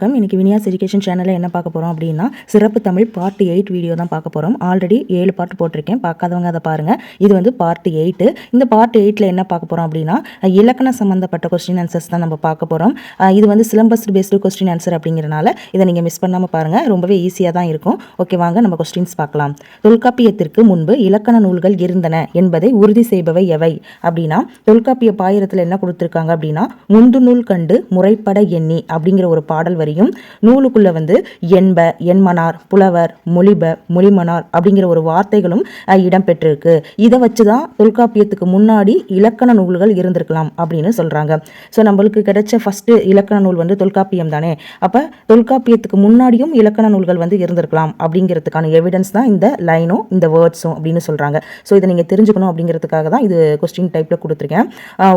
வணக்கம். இன்றைக்கி வினியாஸ் எஜுகேஷன் சேனலில் என்ன பார்க்க போகிறோம் அப்படின்னா சிறப்பு தமிழ் பார்ட் எயிட் வீடியோ தான் பார்க்க போகிறோம் ஆல்ரெடி ஏழு பார்ட் போட்டிருக்கேன். பார்க்காதவங்க அதை பாருங்கள் இது வந்து பார்ட் எயிட்டு இந்த பார்ட் எயிட்டில் என்ன பார்க்க போகிறோம் அப்படின்னா இலக்கண சம்மந்தப்பட்ட கொஸ்டின் ஆன்சர்ஸ் தான் நம்ம பார்க்க போகிறோம் இது வந்து சிலம்பஸ் பேஸ்டு கொஸ்டின் ஆன்சர் அப்படிங்கிறனால இதை நீங்கள் மிஸ் பண்ணாமல் பாருங்கள் ரொம்பவே ஈஸியாக தான் இருக்கும். ஓகே வாங்க நம்ம கொஸ்டின்ஸ் பார்க்கலாம். தொல்காப்பியத்திற்கு முன்பு இலக்கண நூல்கள் இருந்தன என்பதை உறுதி செய்பவை எவை? அப்படின்னா தொல்காப்பிய பாயிரத்தில் என்ன கொடுத்துருக்காங்க அப்படின்னா முந்து நூல் கண்டு முறைப்பட எண்ணி அப்படிங்கிற ஒரு பாடல் வரி மாதிரியும் நூலுக்குள்ள வந்து என்ப என்மனார் புலவர் மொழிப மொழிமனார் அப்படிங்கிற ஒரு வார்த்தைகளும் இடம்பெற்றிருக்கு. இதை வச்சு தான் தொல்காப்பியத்துக்கு முன்னாடி இலக்கண நூல்கள் இருந்திருக்கலாம் அப்படின்னு சொல்றாங்க. ஸோ நம்மளுக்கு கிடைச்ச ஃபர்ஸ்ட் இலக்கண நூல் வந்து தொல்காப்பியம் தானே? அப்போ தொல்காப்பியத்துக்கு முன்னாடியும் இலக்கண நூல்கள் வந்து இருந்திருக்கலாம் அப்படிங்கிறதுக்கான எவிடன்ஸ் தான் இந்த லைனும் இந்த வேர்ட்ஸும் அப்படின்னு சொல்றாங்க. ஸோ இதை நீங்கள் தெரிஞ்சுக்கணும் அப்படிங்கிறதுக்காக தான் இது கொஸ்டின் டைப்பில் கொடுத்துருக்கேன்.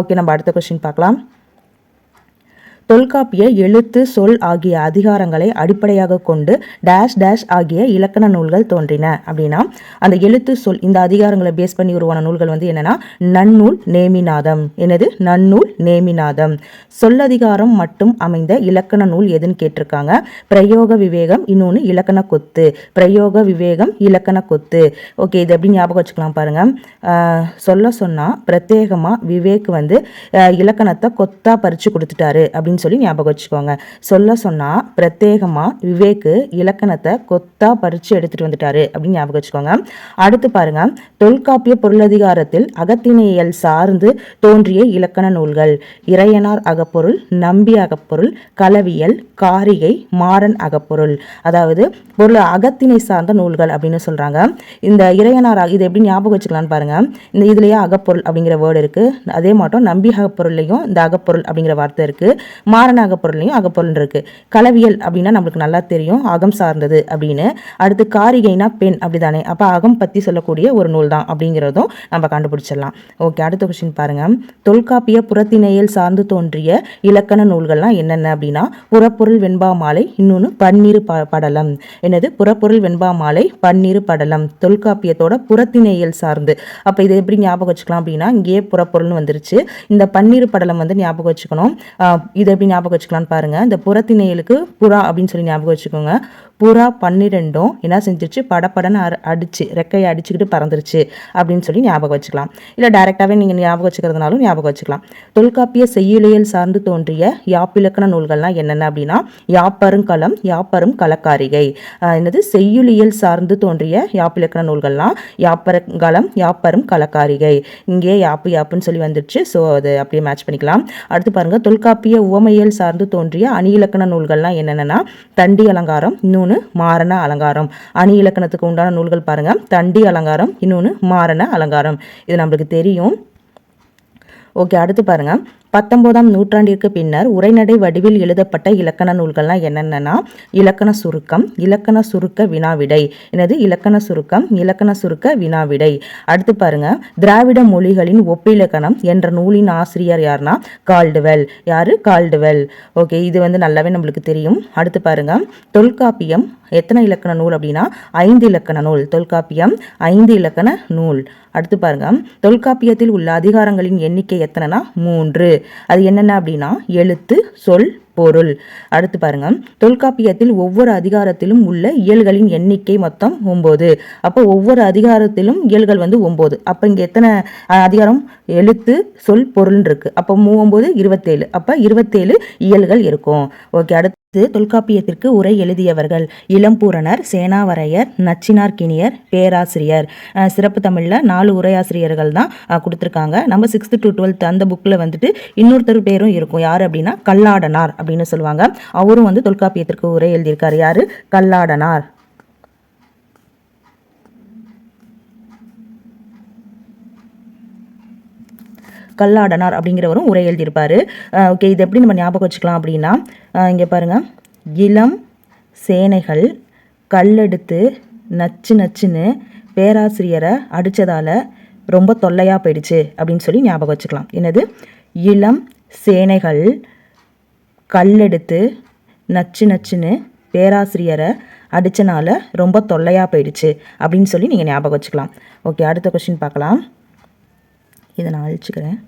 ஓகே நம்ம அடுத்த கொஸ்டின் பார்க்கலாம். தொல்காப்பிய எழுத்து சொல் ஆகிய அதிகாரங்களை அடிப்படையாக கொண்டு டேஷ் டேஷ் ஆகிய இலக்கண நூல்கள் தோன்றின. அப்படின்னா அந்த எழுத்து சொல் இந்த அதிகாரங்களை பேஸ் பண்ணி உருவான நூல்கள் வந்து என்னன்னா நன்னூல் நேமிநாதம். என்னது? நன்னூல் நேமிநாதம். சொல்லதிகாரம் மட்டும் அமைந்த இலக்கண நூல் எதுன்னு கேட்டிருக்காங்க? பிரயோக விவேகம் இன்னொன்று இலக்கண கொத்து. பிரயோக விவேகம் இலக்கண கொத்து. ஓகே இது எப்படி ஞாபகம் வச்சுக்கலாம் பாருங்க. சொல்ல சொன்னா பிரத்யேகமா விவேக் வந்து இலக்கணத்தை கொத்தா பறிச்சு கொடுத்துட்டாரு. அப்படின்னு சொல்லி ஞாபகம் வச்சுக்கோங்க. சொல்ல சொன்னா பிரத்யேகமாக விவேக்கு இலக்கணத்தை கொத்தா பறிச்சு எடுத்துகிட்டு வந்துட்டாரு அப்படின்னு ஞாபகம் வச்சுக்கோங்க. அடுத்து பாருங்க. தொல்காப்பிய பொருளதிகாரத்தில் அகத்தினியல் சார்ந்து தோன்றிய இலக்கண நூல்கள். இறையனார் அகப்பொருள் நம்பி அகப்பொருள் களவியல் காரிகை மாறன் அகப்பொருள். அதாவது பொருள் அகத்தினை சார்ந்த நூல்கள் அப்படின்னு சொல்கிறாங்க இந்த இறையனார் இது எப்படி ஞாபகம் வச்சுக்கலாம்னு பாருங்க. இந்த இதுலேயே அகப்பொருள் அப்படிங்கிற வேர்டு இருக்கு. அதே மாட்டோம். நம்பி அகப்பொருள்லையும் இந்த அகப்பொருள் அப்படிங்கிற வார்த்தை இருக்குது மாறன அகப்பொருள்லையும் அகப்பொருள் இருக்கு. கலவியல் அப்படின்னா நம்மளுக்கு நல்லா தெரியும் அகம் சார்ந்தது அப்படின்னு. அடுத்து காரிகைனா பெண் அப்படிதானே. அப்போ அகம் பற்றி சொல்லக்கூடிய ஒரு நூல் தான் அப்படிங்கிறதும் நம்ம கண்டுபிடிச்சிடலாம். ஓகே அடுத்த கொஸ்டின் பாருங்க. தொல்காப்பிய புறத்திணையல் சார்ந்து தோன்றிய இலக்கண நூல்கள்லாம் என்னென்ன அப்படின்னா புறப்பொருள் வெண்பா மாலை இன்னொன்று பன்னீர் ப படலம். என்னது? புறப்பொருள் வெண்பா மாலை பன்னீர் படலம். தொல்காப்பியத்தோட புறத்திணையல் சார்ந்து. அப்போ இதை எப்படி ஞாபகம் வச்சுக்கலாம் அப்படின்னா இங்கேயே புறப்பொருள்னு வந்துருச்சு. இந்த பன்னீர் படலம் வந்து ஞாபகம் வச்சுக்கணும். இது இதை எப்படி ஞாபகம் வச்சுக்கலாம்னு பாருங்க. இந்த புறத்திணையலுக்கு புறா அப்படின்னு சொல்லி ஞாபகம் வச்சுக்கோங்க. புறா பன்னிரெண்டும் என்ன செஞ்சிருச்சு? படப்படன்னு அர- அடிச்சு ரெக்கையை அடிச்சுக்கிட்டு பறந்துருச்சு அப்படின்னு சொல்லி ஞாபகம் வச்சுக்கலாம். இல்லை டைரெக்டாகவே நீங்கள் ஞாபகம் வச்சுக்கிறதுனாலும் ஞாபகம் வச்சுக்கலாம். தொல்காப்பிய செய்யுளியல் சார்ந்து தோன்றிய யாப்பிலக்கண நூல்கள்லாம் என்னென்ன அப்படின்னா யாப்பருங்கலம் யாப்பரும் கலக்காரிகை என்னது? செய்யுளியல் சார்ந்து தோன்றிய யாப்பிலக்கண நூல்கள்லாம் யாப்பருங்கலம் யாப்பரும் கலக்காரிகை இங்கே யாப்பு யாப்புன்னு சொல்லி வந்துருச்சு. ஸோ அது அப்படியே மேட்ச் பண்ணிக்கலாம். அடுத்து பாருங்கள் தொல்காப்பிய உவமையியல் சார்ந்து தோன்றிய அணி இலக்கண நூல்கள்லாம் என்னென்னன்னா தண்டி அலங்காரம் இன்னொன்று மாரண அலங்காரம். அணி இலக்கணத்துக்கு உண்டான நூல்கள் பாருங்க. தண்டி அலங்காரம் இன்னொன்று மாரண அலங்காரம். இது நம்மளுக்கு தெரியும். ஓகே அடுத்து பாருங்க. பத்தொன்பதாம் நூற்றாண்டிற்கு பின்னர் உரைநடை வடிவில் எழுதப்பட்ட இலக்கண நூல்கள்லாம் என்னென்னா இலக்கண சுருக்கம் இலக்கண சுருக்க வினாவிடை. எனது இலக்கண சுருக்கம் இலக்கண சுருக்க வினாவிடை. அடுத்து பாருங்க. திராவிட மொழிகளின் ஒப்பிலக்கணம் என்ற நூலின் ஆசிரியர் யார்னா? கால்டுவெல். யாரு? கால்டுவெல். ஓகே இது வந்து நல்லாவே நம்மளுக்கு தெரியும். அடுத்து பாருங்க. தொல்காப்பியம். எத்தனை இலக்கண நூல் அப்படின்னா? ஐந்து இலக்கண நூல். தொல்காப்பியம் ஐந்து இலக்கண நூல். அடுத்து பாருங்க. தொல்காப்பியத்தில் உள்ள அதிகாரங்களின் எண்ணிக்கை எத்தனைனா? மூன்று. அது என்னென்ன அப்படின்னா எழுத்து சொல் பொருள். அடுத்து பாருங்க. தொல்காப்பியத்தில் ஒவ்வொரு அதிகாரத்திலும் உள்ள இயல்களின் எண்ணிக்கை மொத்தம் ஒன்பது அப்போ ஒவ்வொரு அதிகாரத்திலும் இயல்கள் வந்து ஒன்பது அப்போ இங்கே எத்தனை அதிகாரம்? எழுத்து சொல் பொருள் இருக்கு. அப்போ மூவொம்பது இருபத்தேழு. அப்போ இருபத்தேழு இயல்கள் இருக்கும். ஓகே அடுத்து தொல்காப்பியத்திற்கு உரை எழுதியவர்கள். இளம்பூரணர் சேனாவரையர் நச்சினார்கினியர் பேராசிரியர். சிறப்பு தமிழில் நாலு உரையாசிரியர்கள் தான் கொடுத்துருக்காங்க. நம்ம சிக்ஸ்த்து டு டுவெல்த் அந்த புக்கில் வந்துட்டு இன்னொருத்தர் பேரும் இருக்கும். யார் அப்படின்னா கல்லாடனார் அப்படின்னு சொல்லுவாங்க. அவரும் வந்து தொல்காப்பியத்திற்கு உரை எழுதியிருக்கார். யார்? கல்லாடனார். கல்லாடனார் அப்படிங்கிறவரும் உரை எழுதியிருப்பார். ஓகே இது எப்படி நம்ம ஞாபகம் வச்சுக்கலாம் அப்படின்னா இங்கே பாருங்கள் இளம் சேனைகள் கல்லெடுத்து நச்சு நச்சுன்னு பேராசிரியரை அடித்ததால் ரொம்ப தொல்லையாக போயிடுச்சு அப்படின்னு சொல்லி ஞாபகம் வச்சுக்கலாம். என்னது? இளம் சேனைகள் கல்லெடுத்து நச்சு நச்சுன்னு பேராசிரியரை அடித்தனால ரொம்ப தொல்லையாக போயிடுச்சு அப்படின்னு சொல்லி நீங்கள் ஞாபகம் வச்சுக்கலாம். ஓகே அடுத்த கொஸ்டின் பார்க்கலாம். இதை நான் அழிச்சிக்கிறேன்.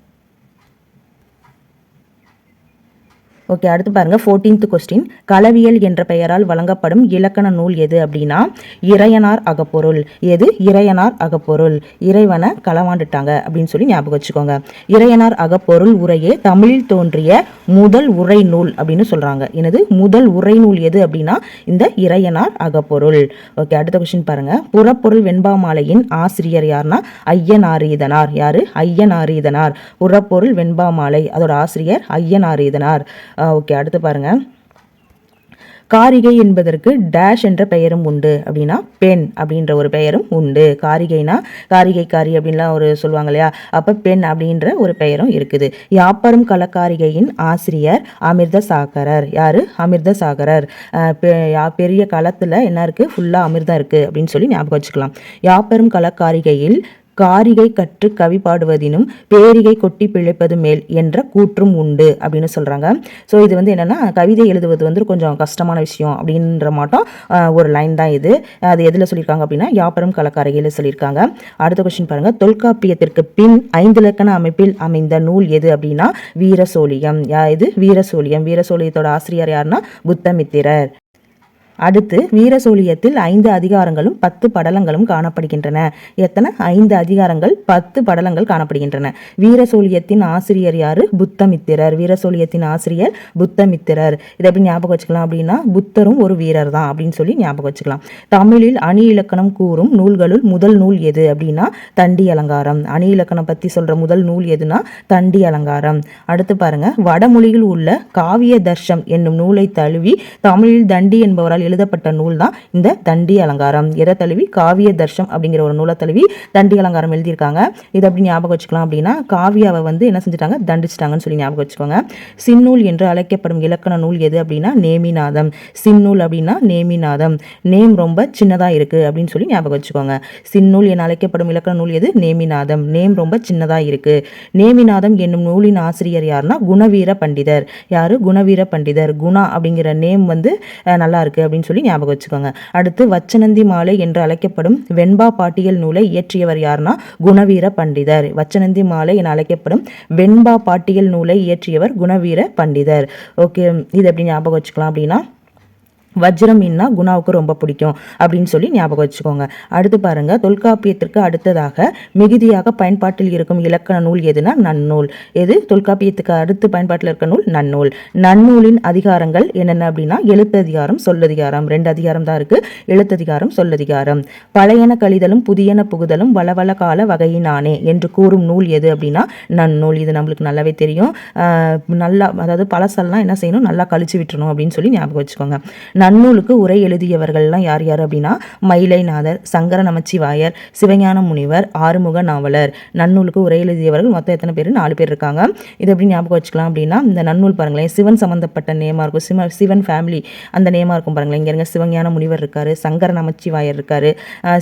ஓகே அடுத்து பாருங்க ஃபோர்டீன்த் கொஸ்டின் களவியல் என்ற பெயரால் வழங்கப்படும் இலக்கண நூல் எது அப்படின்னா இறையனார் அகப்பொருள். எது? இறையனார் அகப்பொருள். இறைவனை களவாண்டுட்டாங்க அப்படின்னு சொல்லி ஞாபகம் வச்சுக்கோங்க. இறையனார் அகப்பொருள் உரையே தமிழில் தோன்றிய முதல் உரை நூல் அப்படின்னு சொல்றாங்க. எனது முதல் உரை நூல் எது அப்படின்னா இந்த இறையனார் அகப்பொருள். ஓகே அடுத்த கொஸ்டின் பாருங்க. புறப்பொருள் வெண்பாமாலையின் ஆசிரியர் யாருன்னா ஐயனாரீதனார். யாரு? ஐயனாரீதனார். புறப்பொருள் வெண்பாமாலை அதோட ஆசிரியர் ஐயனாரீதனார். ஓகே அடுத்து பாருங்க. காரிகை என்பதற்கு டேஷ் என்ற பெயரும் உண்டு அப்படின்னா பெண் அப்படின்ற ஒரு பெயரும் உண்டு. காரிகைனா காரிகைக்காரி அப்படின்லாம் ஒரு சொல்லுவாங்க இல்லையா? அப்போ பெண் அப்படின்ற ஒரு பெயரும் இருக்குது. யாப்பரும் கலக்காரிகையின் ஆசிரியர் அமிர்த சாகரர் யார்? அமிர்த சாகரர் பெ- யா- பெரிய களத்தில் என்ன இருக்குது ஃபுல்லாக அமிர்தம் இருக்குது அப்படின்னு சொல்லி ஞாபகம் வச்சுக்கலாம். யாப்பரும் கலக்காரிகையில் காரிகை கற்று கவி பாடுவதினும் பேரிகை கொட்டி பிழைப்பது மேல் என்ற கூற்றும் உண்டு அப்படின்னு சொல்கிறாங்க ஸோ இது வந்து என்னன்னா கவிதை எழுதுவது வந்து கொஞ்சம் கஷ்டமான விஷயம் அப்படின்ற மாட்டோம் ஒரு லைன் தான் இது. அது எதில் சொல்லியிருக்காங்க அப்படின்னா யாப்பரம் கலக்காரையில் சொல்லியிருக்காங்க அடுத்த கொஸ்டின் பாருங்கள் தொல்காப்பியத்திற்கு பின் ஐந்து இலக்கண அமைப்பில் அமைந்த நூல் எது அப்படின்னா வீரசோழியம். இது வீரசோழியம். வீரசோழியத்தோட ஆசிரியர் யாருன்னா புத்தமித்திரர். அடுத்து வீரசூலியத்தில் ஐந்து அதிகாரங்களும் பத்து படலங்களும் காணப்படுகின்றன. எத்தனை? ஐந்து அதிகாரங்கள் பத்து படலங்கள் காணப்படுகின்றன. வீரசூலியத்தின் ஆசிரியர் யாரு? புத்தமித்திரர். வீரசூலியத்தின் ஆசிரியர் புத்தமித்திரர். இதை எப்படி ஞாபகம் வச்சுக்கலாம் அப்படின்னா புத்தரும் ஒரு வீரர் தான் அப்படின்னு சொல்லி ஞாபகம் வச்சுக்கலாம். தமிழில் அணி இலக்கணம் கூறும் நூல்களுள் முதல் நூல் எது அப்படின்னா தண்டி அலங்காரம். அணி இலக்கணம் பத்தி சொல்ற முதல் நூல் எதுனா தண்டி அலங்காரம். அடுத்து பாருங்க வடமொழியில் உள்ள காவிய தர்ஷம் என்னும் நூலை தழுவி தமிழில் தண்டி என்பவரால் எழுதப்பட்ட நூல் தான் இந்த தண்டி அலங்காரம். எதை தழுவி? காவிய தர்ஷம் அப்படிங்கிற ஒரு நூலை தழுவி தண்டி அலங்காரம் எழுதியிருக்காங்க. இதை அப்படி ஞாபகம் வச்சுக்கலாம் அப்படின்னா காவியாவை வந்து என்ன செஞ்சுட்டாங்க? தண்டிச்சிட்டாங்கன்னு சொல்லி ஞாபகம் வச்சுக்கோங்க. சின்னூல் என்று அழைக்கப்படும் இலக்கண நூல் எது அப்படின்னா நேமிநாதம். சின்னூல் அப்படின்னா நேமிநாதம். நேம் ரொம்ப சின்னதாக இருக்கு அப்படின்னு சொல்லி ஞாபகம் வச்சுக்கோங்க. சின்னூல் என அழைக்கப்படும் இலக்கண நூல் எது? நேமிநாதம். நேம் ரொம்ப சின்னதாக இருக்கு. நேமிநாதம் என்னும் நூலின் ஆசிரியர் யாருன்னா குணவீர பண்டிதர். யார்? குணவீர பண்டிதர். குணா அப்படிங்கிற நேம் வந்து நல்லா இருக்குது அப்படின்னு சொல்லி ஞாபகம் வச்சுக்கோங்க. அடுத்து வச்சனந்தி மாலை என்று அழைக்கப்படும் வெண்பா பாட்டியல் நூலை இயற்றியவர் யாருன்னா குணவீர பண்டிதர். வச்சனந்தி மாலை என அழைக்கப்படும் வெண்பா பாட்டியல் நூலை இயற்றியவர் குணவீர பண்டிதர். ஓகே இது எப்படி ஞாபகம் வச்சுக்கலாம் அப்படின்னா வஜ்ரம் மீன்னா குணாவுக்கு ரொம்ப பிடிக்கும் அப்படின்னு சொல்லி ஞாபகம் வச்சுக்கோங்க. அடுத்து பாருங்க தொல்காப்பியத்திற்கு அடுத்ததாக மிகுதியாக பயன்பாட்டில் இருக்கும் இலக்கண நூல் எதுனா நன்னூல். எது? தொல்காப்பியத்துக்கு அடுத்து பயன்பாட்டில் இருக்க நூல் நன்னூல். நன்னூலின் அதிகாரங்கள் என்னென்ன அப்படின்னா எழுத்ததிகாரம் சொல்லதிகாரம். ரெண்டு அதிகாரம் தான் இருக்கு. எழுத்ததிகாரம் சொல்லதிகாரம். பழையன கழிதலும் புதியன புகுதலும் வளவள கால வகையினானே என்று கூறும் நூல் எது அப்படின்னா நன்னூல். இது நம்மளுக்கு நல்லாவே தெரியும். நல்லா அதாவது பழசெல்லாம் என்ன செய்யணும்? நல்லா கழிச்சு விட்டுறணும் அப்படின்னு சொல்லி ஞாபகம் வச்சுக்கோங்க. நன்னூலுக்கு உரை எழுதியவர்கள்லாம் யார் யார் அப்படின்னா? மயிலைநாதர் சங்கர நமச்சிவாயர் சிவஞான முனிவர் ஆறுமுக நாவலர். நன்னூலுக்கு உரை எழுதியவர்கள் மொத்தம் எத்தனை பேர்? நாலு பேர் இருக்காங்க. இது எப்படி ஞாபகம் வச்சுக்கலாம் அப்படின்னா இந்த நன்னூல் பாருங்களேன் சிவன் சம்மந்தப்பட்ட நேமா இருக்கும். சிவ சிவன் ஃபேமிலி அந்த நேமா இருக்கும் பாருங்களேன். இங்கே இருங்க சிவஞான முனிவர் இருக்காரு சங்கர நமச்சிவாயர் இருக்காரு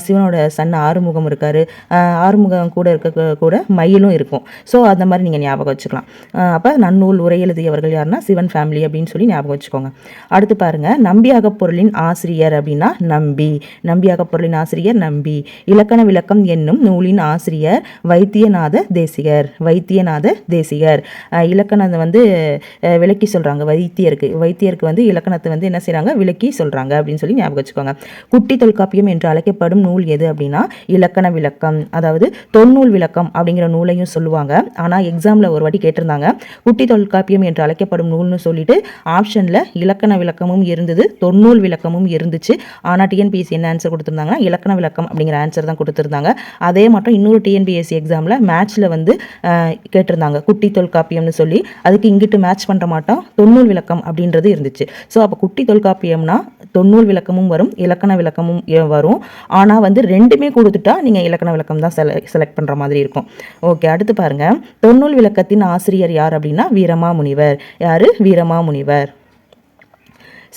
சிவனோட சன் ஆறுமுகம் இருக்காரு ஆறுமுகம் கூட இருக்க கூட மயிலும் இருக்கும். ஸோ அந்த மாதிரி நீங்கள் ஞாபகம் வச்சுக்கலாம். அப்போ நன்னூல் உரை எழுதியவர்கள் யாருன்னா சிவன் ஃபேமிலி அப்படின்னு சொல்லி ஞாபகம் வச்சுக்கோங்க. அடுத்து பாருங்க நம்பி அகப்பொருளின் ஆசிரியர் அப்படின்னா நம்பி. நம்பி பொருளின் ஆசிரியர் நம்பி. இலக்கண விளக்கம் என்னும் நூலின் ஆசிரியர் வைத்தியநாத தேசிகர். வைத்தியநாத தேசிகர். இலக்கணத்தை வந்து விளக்கி சொல்கிறாங்க வைத்தியருக்கு. வைத்தியருக்கு வந்து இலக்கணத்தை வந்து என்ன செய்கிறாங்க விளக்கி சொல்கிறாங்க அப்படின்னு சொல்லி ஞாபகம் வச்சுக்கோங்க. குட்டி தொல்காப்பியம் என்று அழைக்கப்படும் நூல் எது அப்படின்னா இலக்கண விளக்கம். அதாவது தொன்னூல் விளக்கம் அப்படிங்கிற நூலையும் சொல்லுவாங்க. ஆனால் எக்ஸாமில் ஒரு வாட்டி கேட்டிருந்தாங்க. குட்டி தொல்காப்பியம் என்று அழைக்கப்படும் நூல்னு சொல்லிட்டு ஆப்ஷனில் இலக்கண விளக்கமும் இருந்தது தொன்னூல் விளக்கமும் இருந்துச்சு. ஆனால் டிஎன்பிஎஸ்சி என்ன ஆன்சர் கொடுத்துருந்தாங்க இலக்கண விளக்கம் அப்படிங்கிற ஆன்சர் தான் கொடுத்துருந்தாங்க. அதே மட்டும் இன்னொரு டிஎன்பிஎஸ்சி எக்ஸாமில் மேட்ச்சில் வந்து கேட்டிருந்தாங்க. குட்டி தொல்காப்பியம்னு சொல்லி. அதுக்கு இங்கிட்டு மேட்ச் பண்ணுற மாட்டோம். தொன்னூல் விளக்கம் அப்படின்றது இருந்துச்சு. ஸோ அப்போ குட்டி தொல்காப்பியம்னா தொன்னூல் விளக்கமும் வரும் இலக்கண விளக்கமும் வரும். ஆனால் வந்து ரெண்டுமே கொடுத்துட்டா நீங்கள் இலக்கண விளக்கம் தான் செல செலக்ட் பண்ணுற மாதிரி இருக்கும். ஓகே அடுத்து பாருங்கள் தொன்னூல் விளக்கத்தின் ஆசிரியர் யார் அப்படின்னா வீரமாமுனிவர். யார்? வீரமாமுனிவர்.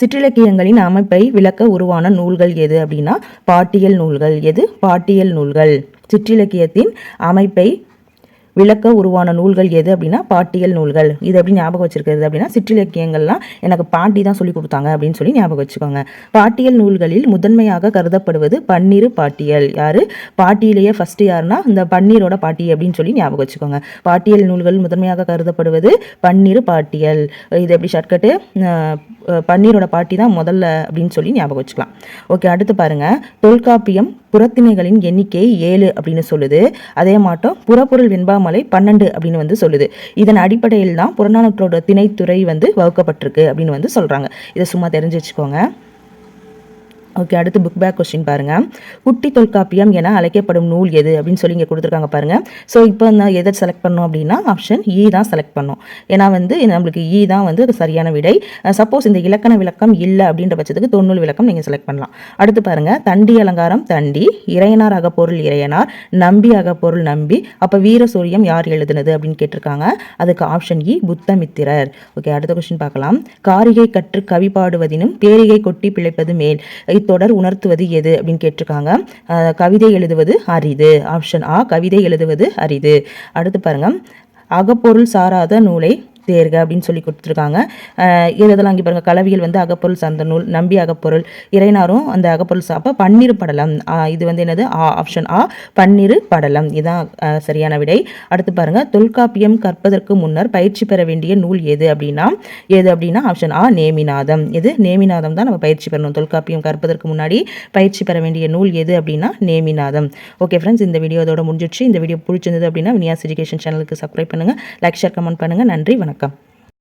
சிற்றிலக்கியங்களின் அமைப்பை விளக்க உருவான நூல்கள் எது அப்படின்னா பாட்டியல் நூல்கள் எது? பாட்டியல் நூல்கள். சிற்றிலக்கியத்தின் அமைப்பை விளக்க உருவான நூல்கள் எது அப்படின்னா பாட்டியல் நூல்கள். இது எப்படி ஞாபகம் வச்சிருக்கிறது அப்படின்னா சிற்றிலக்கியங்கள்லாம் எனக்கு பாட்டி தான் சொல்லி கொடுத்தாங்க அப்படின்னு சொல்லி ஞாபகம் வச்சுக்கோங்க. பாட்டியல் நூல்களில் முதன்மையாக கருதப்படுவது பன்னீர் பாட்டியல். யாரு? பாட்டியிலேயே ஃபர்ஸ்ட் யாருன்னா இந்த பன்னீரோட பாட்டி அப்படின்னு சொல்லி ஞாபகம் வச்சுக்கோங்க. பாட்டியல் நூல்கள் முதன்மையாக கருதப்படுவது பன்னீர் பாட்டியல். இது எப்படி ஷார்ட்கட்டு பன்னீரோட பாட்டி தான் முதல்ல அப்படின்னு சொல்லி ஞாபகம் வச்சுக்கலாம். ஓகே அடுத்து பாருங்க. தொல்காப்பியம் புறத்திணைகளின் எண்ணிக்கை ஏழு அப்படின்னு சொல்லுது. அதே மாட்டோம் புறப்பொருள் திருவண்ணாமலை பன்னெண்டு அப்படின்னு வந்து சொல்லுது. இதன் அடிப்படையில் தான் புறநானூற்றோட திணைத்துறை வந்து வகுக்கப்பட்டிருக்கு அப்படின்னு வந்து சொல்றாங்க. இதை சும்மா தெரிஞ்சு வச்சுக்கோங்க. ஓகே அடுத்து புக் பேக் கொஸ்டின் பாருங்கள் குட்டி தொல்காப்பியம் என அழைக்கப்படும் நூல் எது? அப்படின்னு சொல்லி இங்கே கொடுத்துருக்காங்க பாருங்கள் ஸோ இப்போ நான் எதை செலக்ட் பண்ணோம் அப்படின்னா ஆப்ஷன் இ e தான் செலக்ட் பண்ணோம். ஏன்னா வந்து நம்மளுக்கு இ தான் வந்து அது சரியான விடை. சப்போஸ் இந்த இலக்கண விளக்கம் இல்லை அப்படின்ற பட்சத்துக்கு தொண்ணூல் விளக்கம் நீங்கள் செலக்ட் பண்ணலாம். அடுத்து பாருங்கள் தண்டி அலங்காரம் தண்டி. இறையனார் அகப்பொருள் இறையனார். நம்பி அகப்பொருள் நம்பி. அப்போ வீர சூரியம் யார் எழுதுனது அப்படின்னு கேட்டிருக்காங்க. அதுக்கு option E e, Buddhamitrar. Okay அடுத்த கொஸ்டின் பார்க்கலாம். காரிகை கற்று கவி பாடுவதினும் பேரிகை கொட்டி பிழைப்பது மேல். தொடர் உணர்த்துவது எது அப்படின்னு கேட்டிருக்காங்க. கவிதை எழுதுவது அரிது. ஆப்ஷன் ஆ கவிதை எழுதுவது அரிது. அடுத்து பாருங்க. அகப்பொருள் சாராத நூலை தேர்க அப்படின்னு சொல்லி கொடுத்துருக்காங்க. இதெல்லாம் அங்கே பாருங்கள் கலவியல் வந்து அகப்பொருள் சார்ந்த நூல் நம்பி அகப்பொருள். இறைனாரும் அந்த அகப்பொருள் சாப்ப பன்னீர் படலம். இது வந்து என்னது? ஆ ஆப்ஷன் ஆ பன்னீர் படலம். இதுதான் சரியான விடை. அடுத்து பாருங்கள் தொல்காப்பியம் கற்பதற்கு முன்னர் பயிற்சி பெற வேண்டிய நூல் எது அப்படின்னா எது அப்படின்னா ஆப்ஷன் ஆ நேமிநாதம். எது நேமிநாதம் தான் நம்ம பயிற்சி பெறணும். தொல்காப்பியம் கற்பதற்கு முன்னாடி பயிற்சி பெற வேண்டிய நூல் எது அப்படின்னா நேமிநாதம். ஓகே ஃப்ரெண்ட்ஸ் இந்த வீடியோ அதோட முடிஞ்சிச்சு இந்த வீடியோ பிடிச்சிருந்தது அப்படின்னா வினியாஸ் எஜுகேஷன் சேனலுக்கு சப்ஸ்கிரைப் பண்ணுங்கள் லைக் ஷேர் கமெண்ட் பண்ணுங்கள் நன்றி. வணக்கம். வணக்கம்